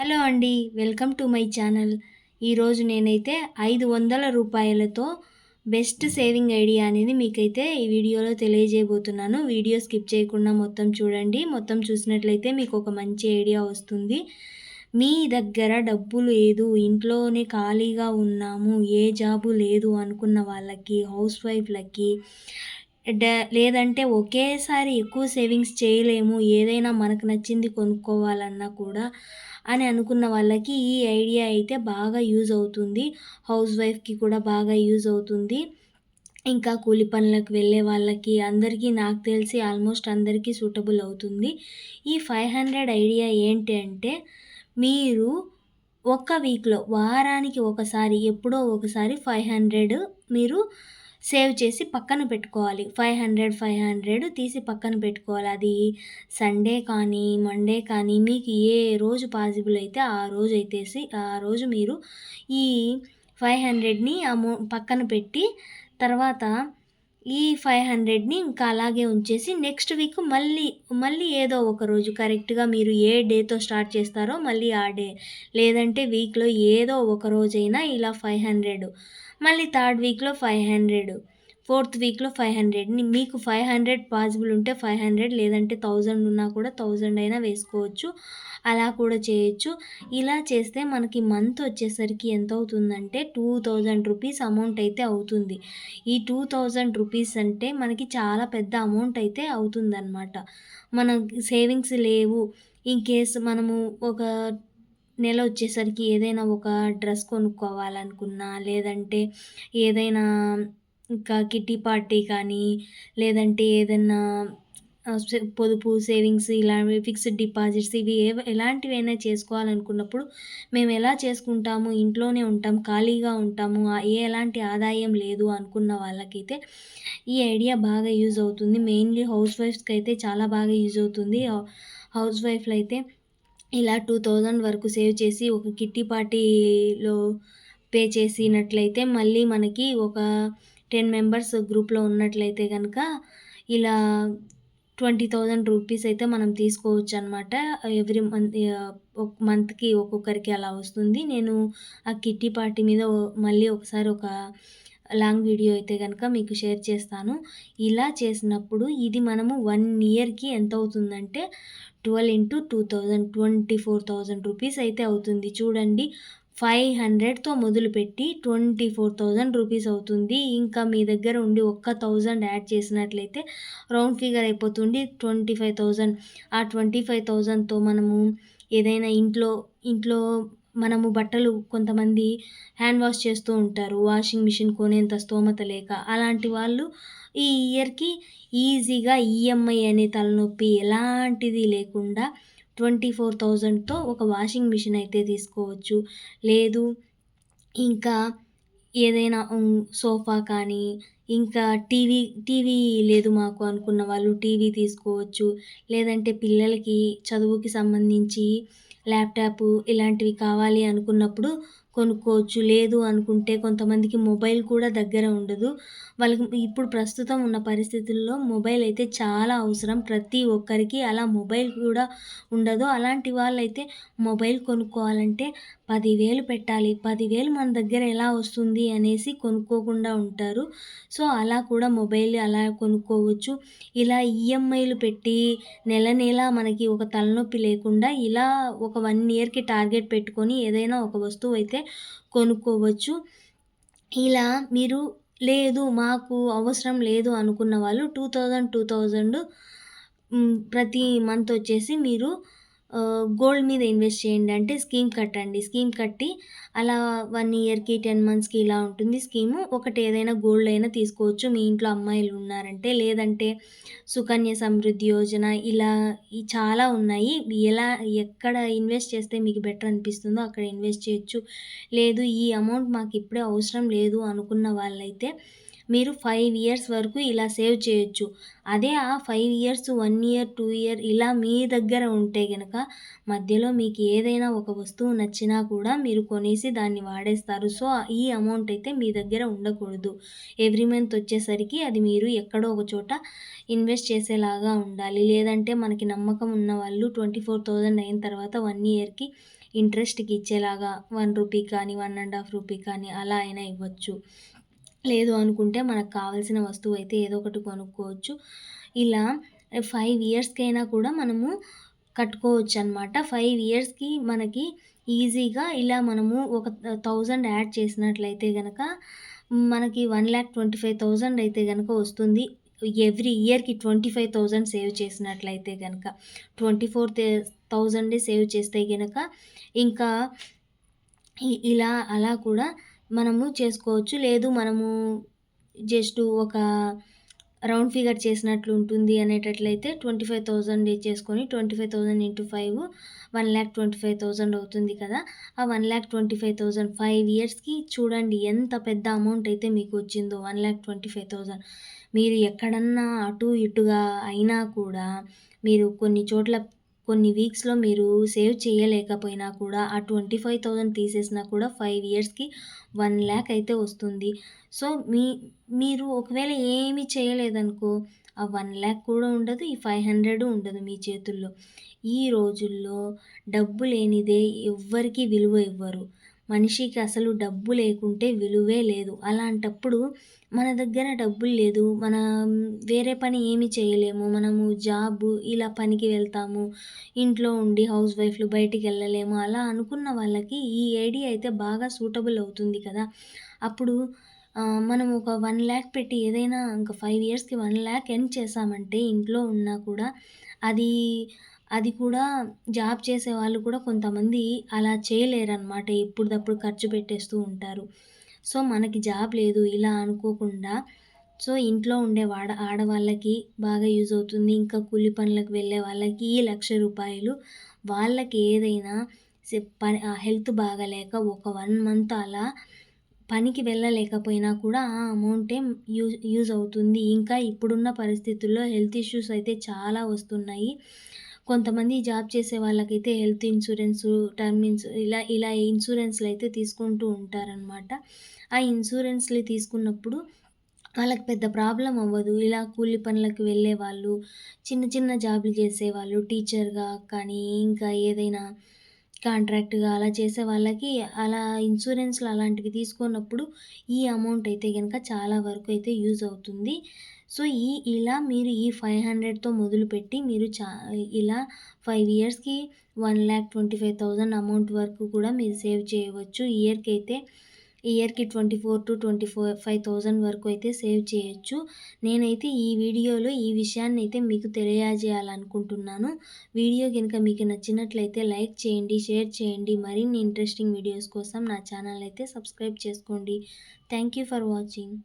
Hello అండి welcome to my channel. ఈరోజు నేనైతే ఐదు వందల రూపాయలతో బెస్ట్ సేవింగ్ ఐడియా అనేది మీకైతే ఈ వీడియోలో తెలియజేయబోతున్నాను. వీడియో స్కిప్ చేయకుండా మొత్తం చూడండి. మొత్తం చూసినట్లయితే మీకు ఒక మంచి ఐడియా వస్తుంది. మీ దగ్గర డబ్బు లేదు ఇంట్లోనే ఖాళీగా ఉన్నాము ఏ జాబు లేదు అనుకున్న వాళ్ళకి హౌస్ వైఫ్లకి లేదంటే ఒకేసారి ఎక్కువ సేవింగ్స్ చేయలేము ఏదైనా మనకు నచ్చింది కొనుక్కోవాలన్నా కూడా అని అనుకున్న వాళ్ళకి ఈ ఐడియా అయితే బాగా యూజ్ అవుతుంది. హౌస్ వైఫ్కి కూడా బాగా యూజ్ అవుతుంది. ఇంకా కూలి పనులకు వెళ్ళే వాళ్ళకి అందరికీ నాకు తెలిసి ఆల్మోస్ట్ అందరికీ సూటబుల్ అవుతుంది. ఈ ఫైవ్ హండ్రెడ్ ఐడియా ఏంటి అంటే మీరు ఒక్క వీక్లో వారానికి ఒకసారి ఎప్పుడో ఒకసారి ఫైవ్ హండ్రెడ్ మీరు సేవ్ చేసి పక్కన పెట్టుకోవాలి. ఫైవ్ హండ్రెడ్ ఫైవ్ హండ్రెడ్ తీసి పక్కన పెట్టుకోవాలి. అది సండే కానీ మండే కానీ మీకు ఏ రోజు పాసిబుల్ అయితే ఆ రోజు అయితేసి ఆ రోజు మీరు ఈ ఫైవ్ హండ్రెడ్ని అమౌ పక్కన పెట్టి తర్వాత ఈ ఫైవ్ హండ్రెడ్ని ఇంకా అలాగే ఉంచేసి నెక్స్ట్ వీక్ మళ్ళీ మళ్ళీ ఏదో ఒక రోజు కరెక్ట్గా మీరు ఏ డేతో స్టార్ట్ చేస్తారో మళ్ళీ ఆ డే లేదంటే వీక్లో ఏదో ఒక రోజైనా ఇలా ఫైవ్ హండ్రెడ్ మళ్ళీ థర్డ్ వీక్లో ఫైవ్ హండ్రెడ్. ఫోర్త్ వీక్లో ఫైవ్ హండ్రెడ్ మీకు ఫైవ్ హండ్రెడ్ పాసిబుల్ ఉంటే ఫైవ్ హండ్రెడ్ లేదంటే థౌజండ్ ఉన్నా కూడా థౌజండ్ అయినా వేసుకోవచ్చు. అలా కూడా చేయొచ్చు. ఇలా చేస్తే మనకి మంత్ వచ్చేసరికి ఎంత అవుతుందంటే టూ థౌజండ్ రూపీస్ అమౌంట్ అయితే అవుతుంది. ఈ టూ థౌజండ్ రూపీస్ అంటే మనకి చాలా పెద్ద అమౌంట్ అయితే అవుతుందన్నమాట. మన సేవింగ్స్ లేవు. ఇన్ కేస్ మనము ఒక నెల వచ్చేసరికి ఏదైనా ఒక డ్రెస్ కొనుక్కోవాలనుకున్నా లేదంటే ఏదైనా ఇంకా కిట్టి పార్టీ కానీ లేదంటే ఏదన్నా పొదుపు సేవింగ్స్ ఇలాంటివి ఫిక్స్డ్ డిపాజిట్స్ ఇవి ఏ ఎలాంటివైనా చేసుకోవాలనుకున్నప్పుడు మేము ఎలా చేసుకుంటాము? ఇంట్లోనే ఉంటాం ఖాళీగా ఉంటాము ఏ ఎలాంటి ఆదాయం లేదు అనుకున్న వాళ్ళకైతే ఈ ఐడియా బాగా యూజ్ అవుతుంది. మెయిన్లీ హౌస్ వైఫ్స్కి అయితే చాలా బాగా యూజ్ అవుతుంది. హౌస్ వైఫ్లు అయితే ఇలా టూ థౌజండ్ వరకు సేవ్ చేసి ఒక కిట్టి పార్టీలో పే చేసినట్లయితే మళ్ళీ మనకి ఒక టెన్ మెంబర్స్ గ్రూప్లో ఉన్నట్లయితే కనుక ఇలా ట్వంటీ థౌజండ్ రూపీస్ అయితే మనం తీసుకోవచ్చు అనమాట ఎవ్రీ మంత్ ఒక మంత్కి ఒక్కొక్కరికి అలా వస్తుంది. నేను ఆ కిట్టి పార్టీ మీద మళ్ళీ ఒకసారి ఒక లాంగ్ వీడియో అయితే కనుక మీకు షేర్ చేస్తాను. ఇలా చేసినప్పుడు ఇది మనము వన్ ఇయర్కి ఎంత అవుతుందంటే twelve into two thousand twenty four thousand rupees అయితే అవుతుంది. చూడండి ఫైవ్ హండ్రెడ్తో మొదలుపెట్టి ట్వంటీ ఫోర్ థౌజండ్ రూపీస్ అవుతుంది. ఇంకా మీ దగ్గర ఉండి ఒక్క థౌజండ్ యాడ్ చేసినట్లయితే రౌండ్ ఫిగర్ అయిపోతుంది. ట్వంటీ ఫైవ్ థౌజండ్ ఆ ట్వంటీ ఫైవ్ థౌజండ్తో మనము ఏదైనా ఇంట్లో ఇంట్లో మనము బట్టలు కొంతమంది హ్యాండ్ వాష్ చేస్తూ ఉంటారు. వాషింగ్ మిషన్ కొనేంత స్తోమత లేక అలాంటి వాళ్ళు ఈ ఇయర్కి ఈజీగా ఈఎంఐ అనే తలనొప్పి ఎలాంటిది లేకుండా ట్వంటీ ఫోర్ థౌజండ్తో ఒక వాషింగ్ మిషన్ అయితే తీసుకోవచ్చు. లేదు ఇంకా ఏదైనా సోఫా కానీ ఇంకా టీవీ టీవీ లేదు మాకు అనుకున్న వాళ్ళు టీవీ తీసుకోవచ్చు. లేదంటే పిల్లలకి చదువుకి సంబంధించి ల్యాప్టాప్ ఇలాంటివి కావాలి అనుకున్నప్పుడు కొనుక్కోవచ్చు. లేదు అనుకుంటే కొంతమందికి మొబైల్ కూడా దగ్గర ఉండదు. వాళ్ళకి ఇప్పుడు ప్రస్తుతం ఉన్న పరిస్థితుల్లో మొబైల్ అయితే చాలా అవసరం. ప్రతి ఒక్కరికి అలా మొబైల్ కూడా ఉండదు. అలాంటి వాళ్ళైతే మొబైల్ కొనుక్కోవాలంటే పదివేలు పెట్టాలి పదివేలు మన దగ్గర ఎలా వస్తుంది అనేసి కొనుక్కోకుండా ఉంటారు. సో అలా కూడా మొబైల్ అలా కొనుక్కోవచ్చు. ఇలా ఈఎంఐలు పెట్టి నెల నెల మనకి ఒక తలనొప్పి లేకుండా ఇలా ఒక వన్ ఇయర్కి టార్గెట్ పెట్టుకొని ఏదైనా ఒక వస్తువు అయితే కొనుక్కోవచ్చు. ఇలా మీరు లేదు మాకు అవసరం లేదు అనుకున్న వాళ్ళు టూ థౌజండ్ టూ థౌజండ్ ప్రతి మంత్ వచ్చేసి మీరు గోల్డ్ మీద ఇన్వెస్ట్ చేయండి అంటే స్కీమ్ కట్టండి. స్కీమ్ కట్టి అలా వన్ ఇయర్కి టెన్ మంత్స్కి ఇలా ఉంటుంది స్కీము. ఒకటి ఏదైనా గోల్డ్ అయినా తీసుకోవచ్చు. మీ ఇంట్లో అమ్మాయిలు ఉన్నారంటే లేదంటే సుకన్య సమృద్ధి యోజన ఇలా చాలా ఉన్నాయి. ఎలా ఎక్కడ ఇన్వెస్ట్ చేస్తే మీకు బెటర్ అనిపిస్తుందో అక్కడ ఇన్వెస్ట్ చేయొచ్చు. లేదు ఈ అమౌంట్ మాకు ఇప్పుడే అవసరం లేదు అనుకున్న వాళ్ళైతే మీరు ఫైవ్ ఇయర్స్ వరకు ఇలా సేవ్ చేయొచ్చు. అదే ఆ five years one year two year ఇలా మీ దగ్గర ఉంటే కనుక మధ్యలో మీకు ఏదైనా ఒక వస్తువు నచ్చినా కూడా మీరు కొనేసి దాన్ని వాడేస్తారు. సో ఈ అమౌంట్ అయితే మీ దగ్గర ఉండకూడదు. ఎవ్రీ మంత్ వచ్చేసరికి అది మీరు ఎక్కడో ఒక చోట ఇన్వెస్ట్ చేసేలాగా ఉండాలి. లేదంటే మనకి నమ్మకం ఉన్న వాళ్ళు ట్వంటీ ఫోర్ థౌజండ్ అయిన తర్వాత వన్ ఇయర్కి ఇంట్రెస్ట్‌కి ఇచ్చేలాగా వన్ రూపీ కానీ, వన్ అండ్ హాఫ్ రూపీ కానీ అలా అయినా ఇవ్వచ్చు. లేదు అనుకుంటే మనకు కావాల్సిన వస్తువు అయితే ఏదో ఒకటి కొనుక్కోవచ్చు. ఇలా ఫైవ్ ఇయర్స్‌కైనా కూడా మనము కట్టుకోవచ్చు అనమాట ఫైవ్ ఇయర్స్‌కి మనకి ఈజీగా ఇలా మనము ఒక థౌజండ్ యాడ్ చేసినట్లయితే కనుక మనకి 1,25,000 అయితే కనుక వస్తుంది. ఎవ్రీ ఇయర్‌కి 25,000 సేవ్ చేసినట్లయితే కనుక ట్వంటీ ఫోర్ థౌజండే సేవ్ చేస్తే కనుక ఇంకా ఇలా అలా కూడా మనము చేసుకోవచ్చు. లేదు మనము జస్ట్ ఒక రౌండ్ ఫిగర్ చేసినట్లు ఉంటుంది అనేటట్లయితే ట్వంటీ ఫైవ్ థౌజండ్ చేసుకొని twenty five thousand into five one lakh twenty five thousand అవుతుంది కదా. ఆ one lakh twenty five thousand five ఇయర్స్కి చూడండి ఎంత పెద్ద అమౌంట్ అయితే మీకు వచ్చిందో one lakh twenty five thousand మీరు ఎక్కడన్నా అటు ఇటుగా అయినా కూడా మీరు కొన్ని చోట్ల కొన్ని వీక్స్‌లో మీరు సేవ్ చేయలేకపోయినా కూడా ఆ 25,000 తీసేసినా కూడా ఫైవ్ ఇయర్స్‌కి వన్ ల్యాక్ అయితే వస్తుంది. సో, మీ మీరు ఒకవేళ ఏమీ చేయలేదనుకో ఆ వన్ ల్యాక్ కూడా ఉండదు. ఈ 500 ఉండదు మీ చేతుల్లో. ఈ రోజుల్లో డబ్బు లేనిదే ఎవ్వరికీ విలువ ఇవ్వరు. మనిషికి అసలు డబ్బు లేకుంటే విలువే లేదు. అలాంటప్పుడు మన దగ్గర డబ్బులు లేదు. మనం వేరే పని ఏమి చేయలేము. మనము జాబు ఇలా పనికి వెళ్తాము. ఇంట్లో ఉండి హౌస్ వైఫ్‌లు బయటికి వెళ్ళలేము అలా అనుకున్న వాళ్ళకి ఈ ఐడియా అయితే బాగా సూటబుల్ అవుతుంది కదా! అప్పుడు మనం ఒక వన్ ల్యాక్ పెట్టి ఏదైనా ఇంకా ఫైవ్ ఇయర్స్‌కి వన్ ల్యాక్ ఎర్న్ చేశామంటే ఇంట్లో ఉన్నా కూడా అది అది కూడా జాబ్ చేసే వాళ్ళు కూడా కొంతమంది అలా చేయలేరన్నమాట ఎప్పుడప్పుడు ఖర్చు పెట్టేస్తూ ఉంటారు. సో, మనకి జాబ్ లేదు ఇలా అనుకోకుండా సో, ఇంట్లో ఉండే వాడ ఆడవాళ్ళకి బాగా యూజ్ అవుతుంది. ఇంకా కూలి పనులకు వెళ్ళే వాళ్ళకి ఈ లక్ష రూపాయలు వాళ్ళకి ఏదైనా పని హెల్త్ బాగాలేక ఒక వన్ మంత్ అలా పనికి వెళ్ళలేకపోయినా కూడా ఆ అమౌంటే యూజ్ యూజ్ అవుతుంది. ఇంకా ఇప్పుడున్న పరిస్థితుల్లో హెల్త్ ఇష్యూస్ అయితే చాలా వస్తున్నాయి. కొంతమంది జాబ్ చేసే వాళ్ళకైతే హెల్త్ ఇన్సూరెన్సు, టర్మ్ ఇన్సూ ఇలా ఇలా ఇన్సూరెన్స్‌లు అయితే తీసుకుంటూ ఉంటారనమాట. ఆ ఇన్సూరెన్స్‌లు తీసుకున్నప్పుడు వాళ్ళకి పెద్ద ప్రాబ్లం అవ్వదు. ఇలా కూలి పనులకు వెళ్ళే వాళ్ళు చిన్న చిన్న జాబులు చేసేవాళ్ళు, టీచర్‌గా కానీ ఇంకా ఏదైనా కాంట్రాక్ట్‌గా అలా చేసే వాళ్ళకి అలా ఇన్సూరెన్స్‌లు అలాంటివి తీసుకున్నప్పుడు ఈ అమౌంట్ అయితే కనుక చాలా వరకు అయితే యూజ్ అవుతుంది. సో, ఈ ఇలా మీరు ఈ 500తో మొదలుపెట్టి మీరు చా ఇలా ఫైవ్ ఇయర్స్‌కి 1,25,000 అమౌంట్ వరకు కూడా మీరు సేవ్ చేయవచ్చు. ఇయర్కి అయితే ఇయర్‌కి 24,000-25,000 వరకు అయితే సేవ్ చేయొచ్చు. నేనైతే ఈ వీడియోలో ఈ విషయాన్ని అయితే మీకు తెలియజేయాలనుకుంటున్నాను. వీడియో కనుక మీకు నచ్చినట్లయితే లైక్ చేయండి, షేర్ చేయండి. మరిన్ని ఇంట్రెస్టింగ్ వీడియోస్ కోసం నా ఛానల్ అయితే సబ్స్క్రైబ్ చేసుకోండి. Thank you for watching.